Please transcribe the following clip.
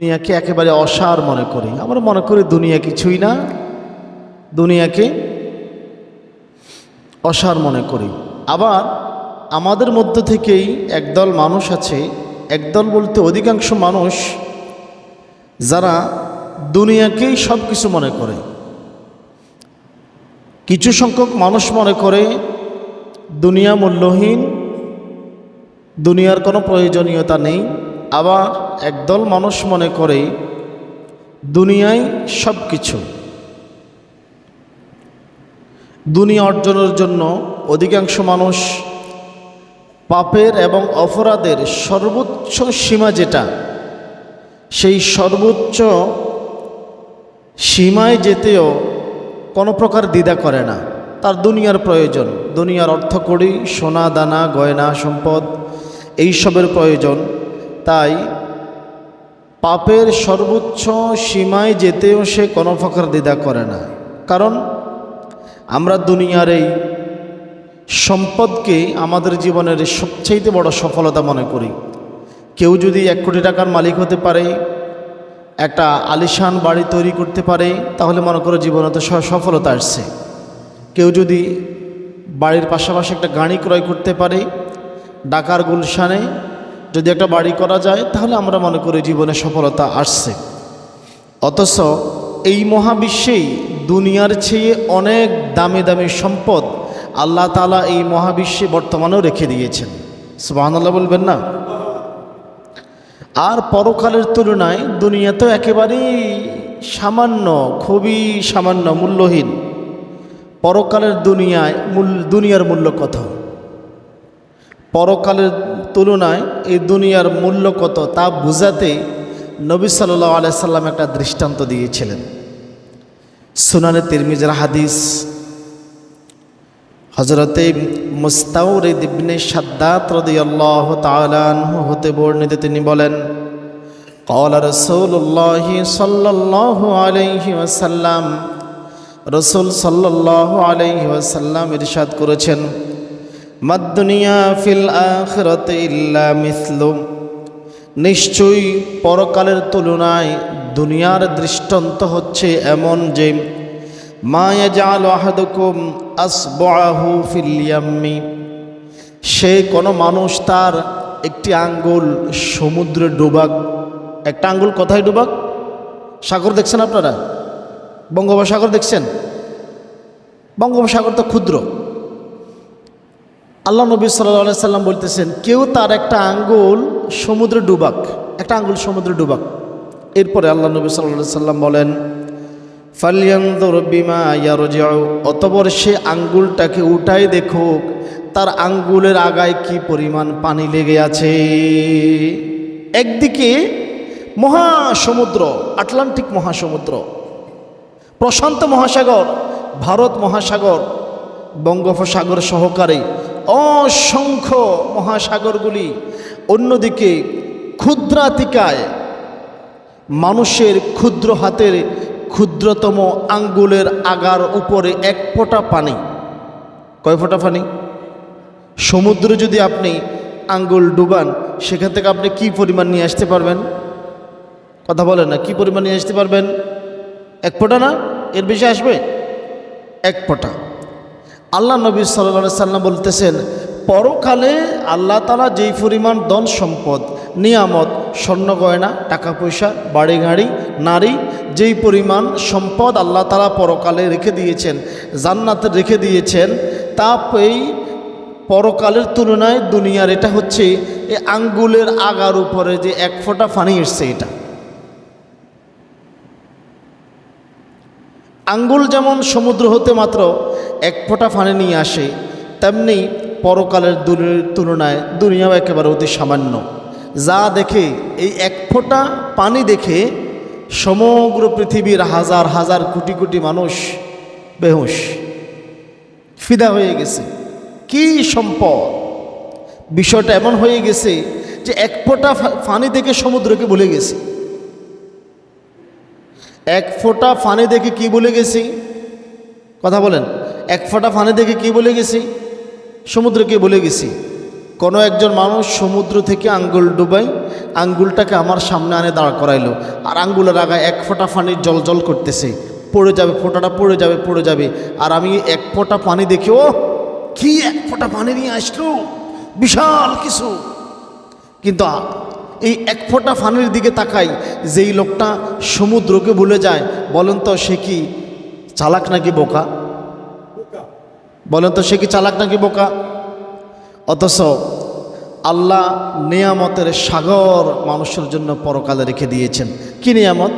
দুনিয়াকে একেবারে অসার মনে করি। আমরা মনে করি দুনিয়া কিছুই না, দুনিয়াকে অসার মনে করি। আবার আমাদের মধ্য থেকেই একদল মানুষ আছে, একদল বলতে অধিকাংশ মানুষ যারা দুনিয়াকেই সব কিছু মনে করে। কিছু সংখ্যক মানুষ মনে করে, দুনিয়া মূল্যহীন, দুনিয়ার কোনো প্রয়োজনীয়তা নেই। আবার একদল মানুষ মনে করে, দুনিয়ায় সব কিছু দুনিয়া অর্জনের জন্য অধিকাংশ মানুষ পাপের এবং অপরাধের সর্বোচ্চ সীমা যেটা, সেই সর্বোচ্চ সীমায় যেতেও কোনো প্রকার দ্বিধা করে না। তার দুনিয়ার প্রয়োজন, দুনিয়ার অর্থ করি সোনা, দানা, গয়না, সম্পদ, এইসবের প্রয়োজন। তাই পাপের সর্বোচ্চ সীমায় যেতেও সে কোনো প্রকার দ্বিধা করে না। কারণ আমরা দুনিয়ার এই সম্পদকে আমাদের জীবনের সবচেয়ে বড় সফলতা মনে করি। কেউ যদি এক কোটি টাকার মালিক হতে পারে, একটা আলিশান বাড়ি তৈরি করতে পারে, তাহলে মনে করো জীবনে তো সফলতা আসছে। কেউ যদি বাড়ির পাশাপাশি একটা গাড়ি ক্রয় করতে পারে, ডাকার গুলশানে যদি একটা বাড়ি করা যায়, তাহলে আমরা মনে করি জীবনে সফলতা আসছে। অথচ এই মহাবিশ্বেই দুনিয়ার চেয়ে অনেক দামি দামি সম্পদ আল্লাহ তালা এই মহাবিশ্বে বর্তমানেও রেখে দিয়েছেন। সুবাহান্লাহ বলবেন না? আর পরকালের তুলনায় দুনিয়া তো একেবারেই সামান্য, খুবই সামান্য, মূল্যহীন। পরকালের দুনিয়ায় মূল দুনিয়ার মূল্য কত? পরকালের তুলনায় এই দুনিয়ার মূল্য কত তা বুঝাতে নবী সাল্লাহ আলাইসাল্লাম একটা দৃষ্টান্ত দিয়েছিলেন সুনানে তিরমিজের হাদিস হজরতে মুস্তাউরিদ ইবনে সাদ্দাত রাদিয়াল্লাহু তাআলা আনহু হতে বর্ণিত তিনি বলেন قال رسول الله صلى الله عليه وسلم রসুল সাল্লাল্লাহু আলাইহি ওয়াসাল্লাম ইরশাদ করেছেন মাদ দুনিয়া ফিল আখিরাতি ইল্লা মিসলু নিশ্চয়ই পরকালের তুলনায় দুনিয়ার দৃষ্টান্ত হচ্ছে এমন যে মায়া জাল আহাদুকুম আসবাহু ফিল ইয়াম্মি। সে কোনো মানুষ তার একটি আঙ্গুল সমুদ্রে ডুবাক। একটা আঙ্গুল কোথায় ডুবাক? সাগর দেখছেন আপনারা? বঙ্গোপসাগর দেখছেন? বঙ্গোপসাগর তো ক্ষুদ্র। আল্লাহ নবী সাল্লাহ সাল্লাম বলতেছেন, কেউ তার একটা আঙ্গুল সমুদ্রে ডুবাক। একটা আঙ্গুল সমুদ্রে ডুবাক। এরপরে আল্লাহ নবী সাল্লাহ সাল্লাম বলেন ফালিয়ান্দর বিমা অতবর সে আঙ্গুলটাকে উঠাই দেখুক, তার আঙ্গুলের আগায় কি পরিমাণ পানি লেগে আছে। একদিকে মহাসমুদ্র, আটলান্টিক মহাসমুদ্র, প্রশান্ত মহাসাগর, ভারত মহাসাগর, বঙ্গোপসাগর সহকারে অসংখ্য মহাসাগরগুলি অন্যদিকে ক্ষুদ্রাতিকায়, মানুষের ক্ষুদ্র হাতের ক্ষুদ্রতম আঙ্গুলের আগার উপরে এক ফোঁটা পানি। কয় ফোঁটা পানি? সমুদ্রে যদি আপনি আঙ্গুল ডুবান, সেখান থেকে আপনি কি পরিমাণ নিয়ে আসতে পারবেন? কথা বলেন না, কি পরিমাণ নিয়ে আসতে পারবেন? এক ফোঁটা না? এর বেশি আসবে? এক ফোঁটা। আল্লাহ নবী সাল্লা সাল্লাম বলতেছেন, পরকালে আল্লাহ তালা যেই পরিমাণ ধন সম্পদ, নিয়ামত, স্বর্ণ গয়না, টাকা পয়সা, বাড়ি গাড়ি, নারী, যেই পরিমাণ সম্পদ আল্লাহ তালা পরকালে রেখে দিয়েছেন, জান্নাতে রেখে দিয়েছেন, তা এই পরকালের তুলনায় দুনিয়ার এটা হচ্ছে এই আঙ্গুলের আগার উপরে যে এক ফোঁটা ফানি এসছে এটা। আঙ্গুল যেমন সমুদ্র হতে মাত্র এক ফোঁটা ফানি নিয়ে আসে, তেমনি পরকালের তুলনায় দুনিয়াও একেবারে অতি সামান্য। যা দেখে, এই এক ফোঁটা পানি দেখে সমগ্র পৃথিবীর হাজার হাজার কোটি কোটি মানুষ বেহুশ, ফিদা হয়ে গেছে। কি সম্পদ? বিষয়টা এমন হয়ে গেছে যে এক ফোঁটা ফানি দেখে সমুদ্রকে ভুলে গেছে। এক ফোঁটা ফানি দেখে কি বলে গেছি? কথা বলেন। এক ফোঁটা ফানে দেখে কি বলে গেছি? সমুদ্রকে বলে গেছি? কোনো একজন মানুষ সমুদ্র থেকে আঙ্গুল ডুবাই, আঙ্গুলটাকে আমার সামনে আনে দাঁড় করাইলো। আর আঙ্গুলের আগায় এক ফোঁটা পানির জল জল করতেছে। পড়ে যাবে, ফোঁটাটা পড়ে যাবে পড়ে যাবে। আর আমি এক ফোঁটা পানি দেখে ও কি এক ফোঁটা পানি নিয়ে আসলো? বিশাল কিছু। কিন্তু এই এক ফোঁটা ফানির দিকে তাকাই, যেই লোকটা সমুদ্রকে ভুলে যায়। বলেন তো সে কি চালাক নাকি বোকা? বলেন তো সে কি চালাক নাকি বোকা? অথচ আল্লাহ নিয়ামতের সাগর মানুষের জন্য পরকালে রেখে দিয়েছেন। কি নিয়ামত?